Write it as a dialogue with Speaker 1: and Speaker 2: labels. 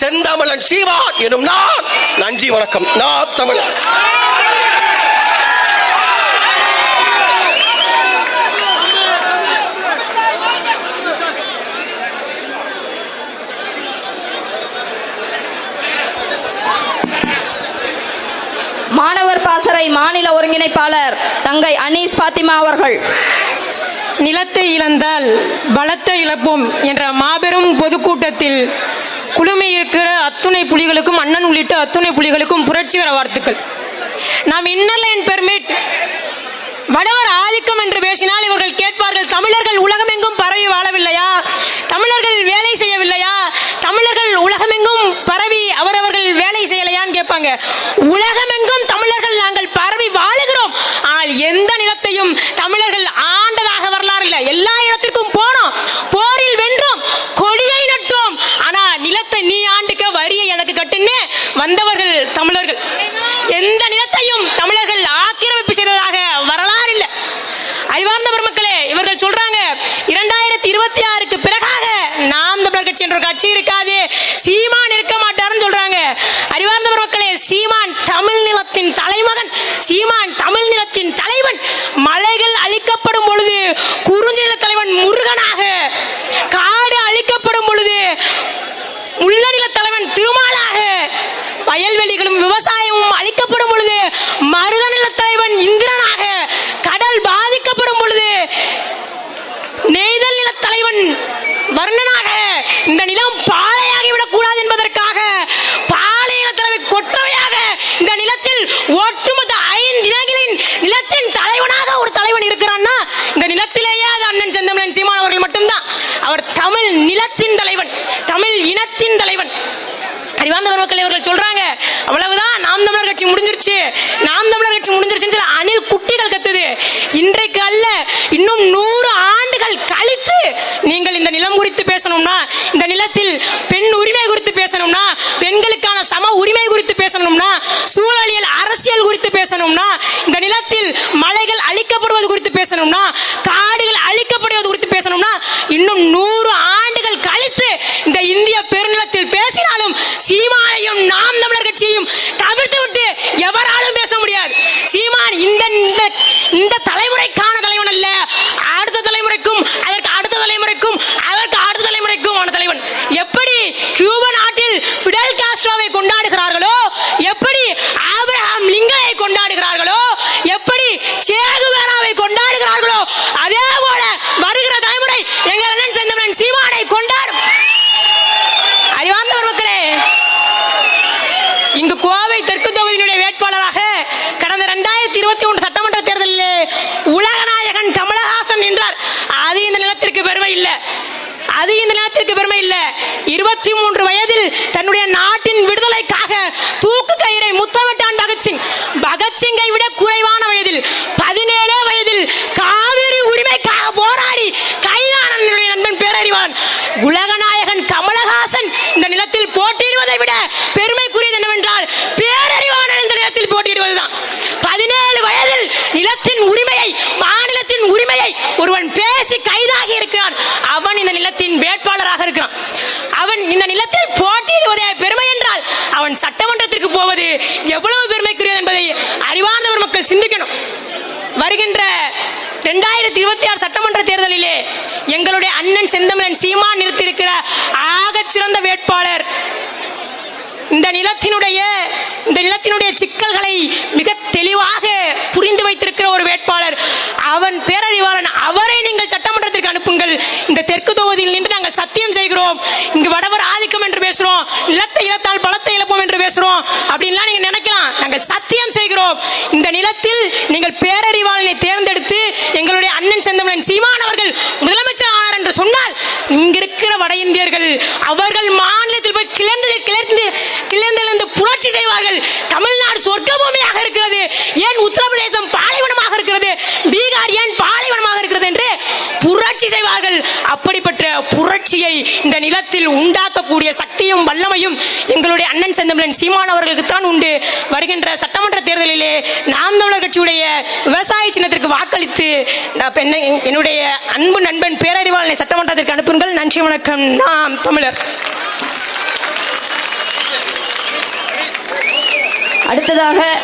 Speaker 1: செந்தமிழன் சீமான் எனும் நான். நன்றி வணக்கம். நான் தமிழன்.
Speaker 2: மாணவர் பாசறை மாநில ஒருங்கிணைப்பாளர் தங்கை அனீஸ் பாத்திமா அவர்கள்.
Speaker 3: நிலத்தை இழந்தால் பலத்தை இழப்போம் என்ற மாபெரும் பொதுக்கூட்டத்தில் குழுமி இருக்கிற அத்துணை புலிகளுக்கும் அண்ணன் உள்ளிட்ட அத்துணை புலிகளுக்கும் புரட்சிகர வாழ்த்துக்கள். நாம் இன்னர்லைன் பெர்மிட் வடவர் ஆதிக்கம் என்று பேசினால் இவர்கள் கேட்பார்கள் தமிழர்கள் உலகமெங்கும் பரவி வாழவில்லையா? தமிழர்கள் வேலை செய்யவில்லையா? தமிழர்கள் உலகமெங்கும் பரவி அவரவர்கள் வேலை செய்யலையான்னு கேட்பாங்க. உலகமெங்கும் தமிழர்கள் நாங்கள் பரவி வாழுகிறோம். ஆனால் எந்த நில தமிழர்கள் ஆண்டதாக வரலாறு இல்லை எல்லா இடத்திற்கும் போனோம் போரில் வென்றோம் கொடியை நட்டோம் ஆனா நிலத்தை நீ ஆண்டுக்க வரியை எனக்கு கட்டுன்னு வந்தவர்கள் தமிழர்கள் எந்த நிலத்தையும் தமிழர்கள் ஆக்கிரமிப்பு செய்ததாக வரலாறு இல்லை அறிவார்ந்த பெருமக்களே இவர்கள் சொல்றாங்க இரண்டாயிரத்தி இருபத்தி ஆறுக்கு பிறகாக நாம் தமிழர் கட்சி என்ற ஒரு கட்சி இருக்காது சீமான் இருக்க மாட்டாருன்னு சொல்றாங்க அறிவார்ந்த பெருமக்களே சீமான் தமிழ் நிலத்தின் தலைமகன் சீமான் தமிழ் நிலத்தின் தலைவன் மலைகள் அழிக்கப்படும் பொழுது குறிஞ்சி நில தலைவன் முருகனாக காடு அழிக்கப்படும் பொழுது உள்ளநில தலைவன் திருமாலாக வயல்வெளிகளும் விவசாயமும் அழிக்கப்படும் பொழுது மருதநில தலைவன் இந்திரனாக கடல் பாதிக்கப்படும் பொழுது நெய்தல் நில தலைவன் வர்ணனாக இந்த நிலம் பாலையாகி விடக்கூடாது என்பதற்காக பாலை நில தலைவன் கொற்றவையாக இந்த நிலத்தில் ஒட்டுமொத்த ஐந்து இனங்களின் நிலத்தின் தலைவனாக ஒரு தலைவன் இருக்கிறான்னா இந்த நிலத்திலேயே அது அண்ணன் செந்தமிழன் சீமான் அவர்கள் மட்டும்தான். அவர் தமிழ் நிலத்தின் தலைவன் தமிழ் இனத்தின் தலைவன். அறிவார்ந்த மக்கள் இவர்கள் சொல்றாங்க அவ்வளவுதான் நாம் தமிழர் கட்சி முடிஞ்சிருச்சு. நாம் தமிழர் கட்சி முடிஞ்சிருச்சுன்னு அணில் குட்டிகள் கத்துது. இன்றைக்கு அல்ல இன்னும் நூறு ஆண்டுகள் கழித்து நீங்கள் இந்த நிலம் குறித்து பேசணும்னா இந்த நிலத்தில் பெண் உரிமை குறித்து பேசணும்னா பெண்களுக்கான சம உரிமை குறித்து பேசணும்னா சூழலியல் அரசியல் குறித்து பேசணும்னா இந்த நிலத்தில் மலைகள் அழிக்கப்படுவது குறித்து பேசணும்னா காடுகள் அழிக்கப்படுவது குறித்து பேசணும்னா இன்னும் நூறு ஆண்டுகள் கழித்து இந்த இந்திய பெருநிலத்தில் பேசினாலும் சீமானையும் நாம் தவிர்த்து விட்டு எவராலும் கோவை தெற்கு தொகுதியினுடைய வேட்பாளராக கடந்த இரண்டாயிரத்தி இருபத்தி ஒன்று சட்டமன்ற தேர்தலில் உலகநாயகன் கமலஹாசன் நின்றார். அது இந்த நிலத்திற்கு பெருமை இல்லை. அது இந்த நிலத்திற்கு பெருமை இல்லை. இருபத்தி மூன்று வயதில் தன்னுடைய நாட்டின் விடுதலைக்காக தூக்கு கயிறை முத்தமிட்டான் பகத்சிங் பகத்சிங்கை விட குறைவான வயதில் பதினேழே வயதில் காவிரி உரிமைக்காக போராடி கைதான நண்பன் பேரறிவான். உலக கமலஹாசன் இந்த நிலத்தில் போட்டியிடுவதை விட பெருமைக்குரியது என்னவென்றால் பேரறிவாளன் இந்த நிலத்தில் போட்டியிடுவதுதான் பதினேழு வயதில் நிலத்தின் உரிமையை மாநிலத்தின் உரிமையை. ஒருவன் பேசி கைதாகி இருக்கிறான். அவன் இந்த நிலத்தின் வேட்பாளராக இருக்கிறான். அவன் இந்த நிலத்தில் போட்டியிடுவதே பெருமை என்றால் அவன் சட்டமன்றத்திற்கு போவது எவ்வளவு பெருமைக்குரியது என்பதை அறிவார்ந்தவர் மக்கள் சிந்திக்கணும். வருகின்ற இரண்டாயிரத்தி இருபத்தி ஆறு சட்டமன்ற தேர்தலிலே எங்களுடைய அண்ணன் செந்தமிழன் சீமா நிறுத்தியிருக்கிற ஆக சிறந்த வேட்பாளர் இந்த நிலத்தினுடைய இந்த நிலத்தினுடைய சிக்கல்களை மிக தெளிவாக புரிந்து வைத்திருக்கிற ஒரு வேட்பாளர் அவன் பேரறிவாளன் அவரை நீங்கள் சட்டமன்றத்திற்கு அனுப்புங்கள் இந்த தெற்கு தொகுதியில் நின்று நாங்கள் பேசுகிறோம் இங்கு வடவர் ஆதிக்கம் என்று பேசுறோம். நிலத்தை இழத்தால் பலத்தை இழப்போம் என்று பேசுறோம். அப்படின்லாம் நீங்க நினைக்கலாம். நாங்கள் சத்தியம் செய்கிறோம். இந்த நிலத்தில் நீங்கள் பேரறிவாளனை தேர்ந்தெடுத்து எங்களுடைய அண்ணன் செந்தமிழன் சீமான் அவர்கள் முதலமைச்சர் ஆனார் என்று சொன்னால் இங்க இருக்கிற வட இந்தியர்கள் அவர்கள் மாநிலத்தில் போய் கிளர்ந்து கிளர்ந்து புரட்சியை இந்த நிலத்தில் உண்டாக்கக்கூடிய சக்தியும் வல்லமையும் எங்களுடைய அண்ணன் செந்தமிழன் சீமான் அவர்களுக்கு தான் உண்டு. வருகின்ற சட்டமன்ற தேர்தலிலே நாம் தமிழர் கட்சியுடைய விவசாய சின்னத்திற்கு வாக்களித்து என்னுடைய அன்பு நண்பன் பேரறிவாளனை சட்டமன்றத்திற்கு அனுப்புங்கள். நன்றி வணக்கம். நாம் தமிழர்.
Speaker 2: அடுத்ததாக